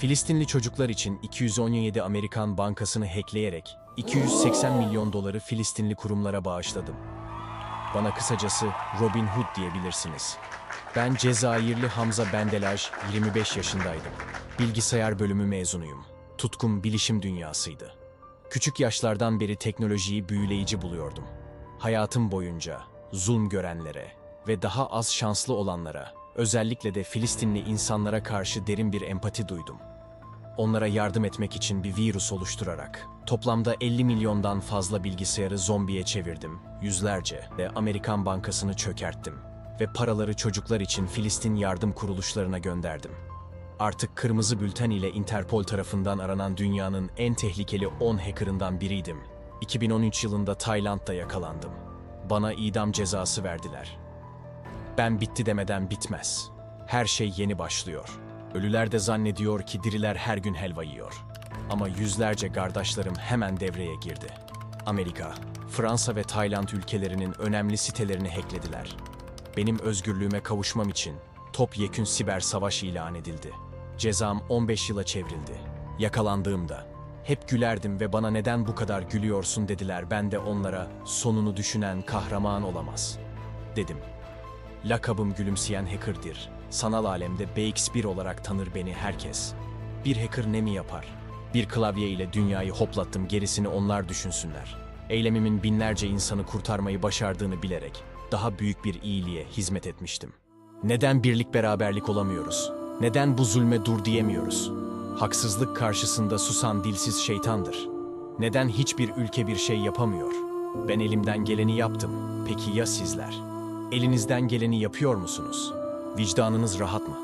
Filistinli çocuklar için 217 Amerikan bankasını hackleyerek 280 milyon doları Filistinli kurumlara bağışladım. Bana kısacası Robin Hood diyebilirsiniz. Ben Cezayirli Hamza Bendelaj, 25 yaşındaydım. Bilgisayar bölümü mezunuyum. Tutkum bilişim dünyasıydı. Küçük yaşlardan beri teknolojiyi büyüleyici buluyordum. Hayatım boyunca zulm görenlere ve daha az şanslı olanlara, özellikle de Filistinli insanlara karşı derin bir empati duydum. Onlara yardım etmek için bir virüs oluşturarak toplamda 50 milyondan fazla bilgisayarı zombiye çevirdim. Yüzlerce de Amerikan bankasını çökerttim ve paraları çocuklar için Filistin yardım kuruluşlarına gönderdim. Artık kırmızı bülten ile Interpol tarafından aranan dünyanın en tehlikeli 10 hackerından biriydim. 2013 yılında Tayland'da yakalandım. Bana idam cezası verdiler. Ben bitti demeden bitmez. Her şey yeni başlıyor. Ölüler de zannediyor ki diriler her gün helva yiyor. Ama yüzlerce kardeşlerim hemen devreye girdi. Amerika, Fransa ve Tayland ülkelerinin önemli sitelerini hacklediler. Benim özgürlüğüme kavuşmam için topyekün siber savaş ilan edildi. Cezam 15 yıla çevrildi. Yakalandığımda hep gülerdim ve bana neden bu kadar gülüyorsun dediler. Ben de onlara sonunu düşünen kahraman olamaz dedim. Lakabım gülümseyen hacker'dir. Sanal alemde BX1 olarak tanır beni herkes. Bir hacker ne mi yapar? Bir klavye ile dünyayı hoplattım gerisini onlar düşünsünler. Eylemimin binlerce insanı kurtarmayı başardığını bilerek daha büyük bir iyiliğe hizmet etmiştim. Neden birlik beraberlik olamıyoruz? Neden bu zulme dur diyemiyoruz? Haksızlık karşısında susan dilsiz şeytandır. Neden hiçbir ülke bir şey yapamıyor? Ben elimden geleni yaptım. Peki ya sizler? Elinizden geleni yapıyor musunuz? Vicdanınız rahat mı?